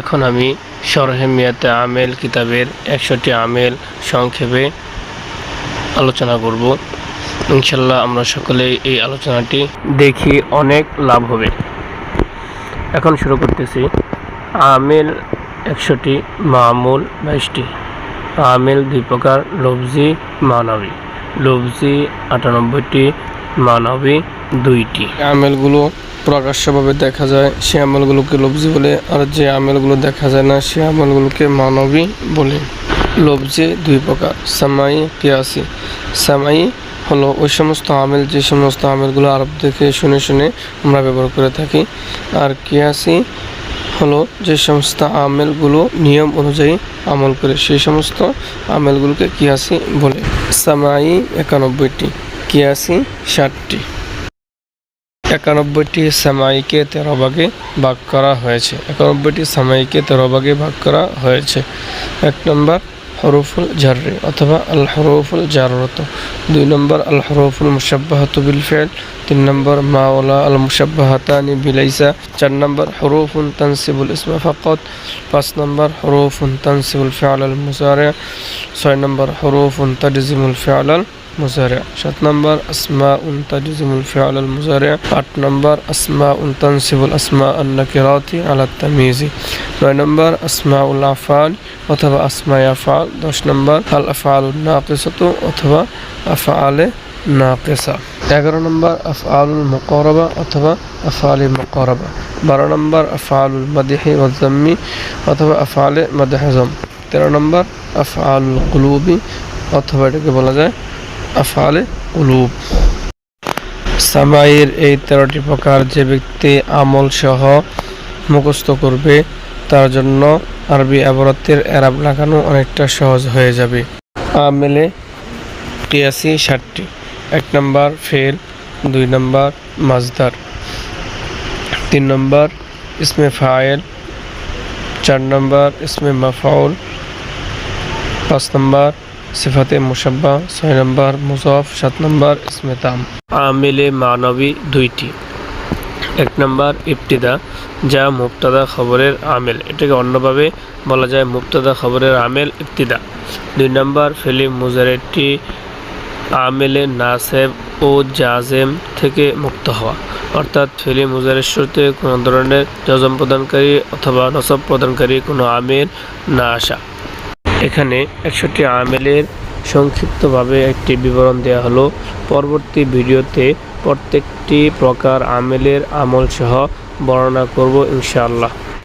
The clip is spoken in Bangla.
এখন আমি সরহেমিয়াতে আমেল কিতাবের একশোটি আমেল সংক্ষেপে আলোচনা করব। ইনশাল্লাহ আমরা সকলে এই আলোচনাটি দেখি অনেক লাভ হবে। এখন শুরু করতেছি। আমেল একশোটি, মামুল বাইশটি। আমেল দুই প্রকার, লফজি, মানবী। লবজি আটানব্বইটি মানবী দুইটি। আমেলগুলো প্রকাশ্যভাবে দেখা যায়, সে আমলগুলোকে লফজি বলে, আর যে আমলগুলো দেখা যায় না, সে আমলগুলোকে মানবী বলে। লফজি দুই প্রকার, সামাই, কিয়াসি। সামাই হলো ওই সমস্ত আমেল, যে সমস্ত আমেলগুলো আরব থেকে শুনে শুনে আমরা ব্যবহার করে থাকি। আর কিয়াসি হলো যে সমস্ত আমেলগুলো নিয়ম অনুযায়ী আমল করে, সেই সমস্ত আমেলগুলোকে কিয়াসি বলে। সামাই একানব্বইটি। কিয়াসি ষাটটি একানব্বইটি সামাইকে তেরো ভাগে ভাগ করা হয়েছে। একানব্বইটি সামাইকে তেরো ভাগে ভাগ করা হয়েছে। এক নম্বর, হরফুল জাররে অথবা আল হরফুল জাররত। দুই নম্বর আল হরফুল মুসাব্বাহাত বিল ফেল তিন নম্বর, মাওলা আল মুসাব্বাহাতানি বিলাইসা। চার নম্বর, হরফুন তানসিবুল ইসমা ফাকত। পাঁচ নম্বর, হরফুন তানসিবুল ফেয়াল আল মুসারে ছয় নম্বর, হরফুন তাজিমুল ফেয়াল আল মুজারিয়া সাত নম্বর আসমা উন তাজিমুল ফিআল আল মুজারিয়া আট নম্বর আসমা উন তানসিবুল আসমা আন নাকিরাতি আলা তামিজি নয় নম্বর আসমা উল আফআল অথবা আসমা আল আফআল নাকিসাতু অথবা আফআলে নাকিসা এগারো নম্বর আফআলুল মুকরবা অথবা আফআলি মুকরবা বারো নম্বর আফআলুল মাদিহি ওয়াজ্জাম্মি অথবা আফআলে মাদহাজম তেরো নম্বর আফআলুল কুলুবি অথবা এটাকে বলা যায় আফালে উলুব। সামাইয়ের এই তেরোটি প্রকার যে ব্যক্তি আমল সহ মুখস্থ করবে, তার জন্য আরবি আবরতের এরাব লাগানো অনেকটা সহজ হয়ে যাবে। আমেলে তিয়াসি ষাটটি। এক নম্বর ফেল, দুই নম্বর মাজদার। তিন নম্বর ইসমে ফায়েল, চার নম্বর ইসমে মাফাউল, পাঁচ নম্বর সিফাতে মুসাব্বা ছয় নম্বর মুসফ সাত নম্বর ইসমেতাম আমিলে মানবী দুইটি। এক নম্বর ইফতিদা যা মুক্তাদা খবরের আমেল। এটাকে অন্যভাবে বলা যায় মুক্তাদা খবরের আমেল ইফতিদা দুই নম্বর ফিলিম মুজারেটি আমেলে নাসেব ও জাজেম থেকে মুক্ত হওয়া। অর্থাৎ ফিলিম মুজারের শুরুতে কোনো ধরনের জজম প্রদানকারী অথবা নসব প্রদানকারী কোনো আমেল না আসা। এখানে একষট্টি আমেলের সংক্ষিপ্তভাবে একটি বিবরণ দেয়া হলো। পরবর্তী ভিডিওতে প্রত্যেকটি প্রকার আমেলের আমল সহ বর্ণনা করব ইনশাআল্লাহ।